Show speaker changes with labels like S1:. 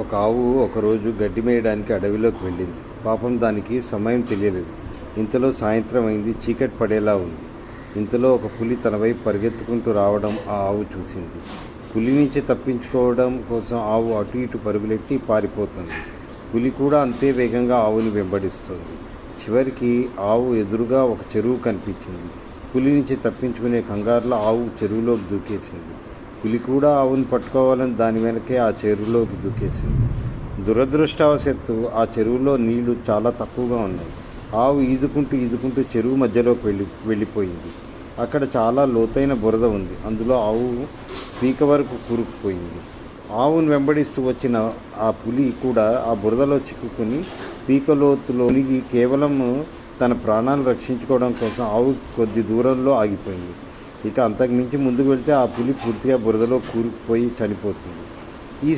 S1: ఒక ఆవు ఒకరోజు గడ్డి మేయడానికి అడవిలోకి వెళ్ళింది. పాపం దానికి సమయం తెలియలేదు. ఇంతలో సాయంత్రం అయింది. చీకటి పడేలా ఉంది. ఇంతలో ఒక పులి తన వైపు పరిగెత్తుకుంటూ రావడం ఆ ఆవు చూసింది. పులి నుంచి తప్పించుకోవడం కోసం ఆవు అటు ఇటు పరుగులెట్టి పారిపోతుంది. పులి కూడా అంతే వేగంగా ఆవుని వెంబడిస్తుంది. చివరికి ఆవు ఎదురుగా ఒక చెరువు కనిపించింది. పులి నుంచి తప్పించుకునే కంగారులో ఆవు చెరువులోకి దూకేసింది. పులి కూడా ఆవును పట్టుకోవాలని దాని వెనకే ఆ చెరువులోకి దూకేసింది. దురదృష్టవశత్తు ఆ చెరువులో నీళ్ళు చాలా తక్కువగా ఉన్నాయి. ఆవు ఈదుకుంటూ ఈదుకుంటూ చెరువు మధ్యలోకి వెళ్ళి వెళ్ళిపోయింది. అక్కడ చాలా లోతైన బురద ఉంది. అందులో ఆవు పీక వరకు కూరుకుపోయింది. ఆవును వెంబడిస్తూ వచ్చిన ఆ పులి కూడా ఆ బురదలో చిక్కుకుని పీకలోతులో మునిగి కేవలం తన ప్రాణాలు రక్షించుకోవడం కోసం ఆవు కొద్ది దూరంలో ఆగిపోయింది. ఇక అంతకు మించి ముందుకు వెళ్తే ఆ పులి పూర్తిగా బురదలో కూరుకుపోయి చనిపోతుంది. ఈ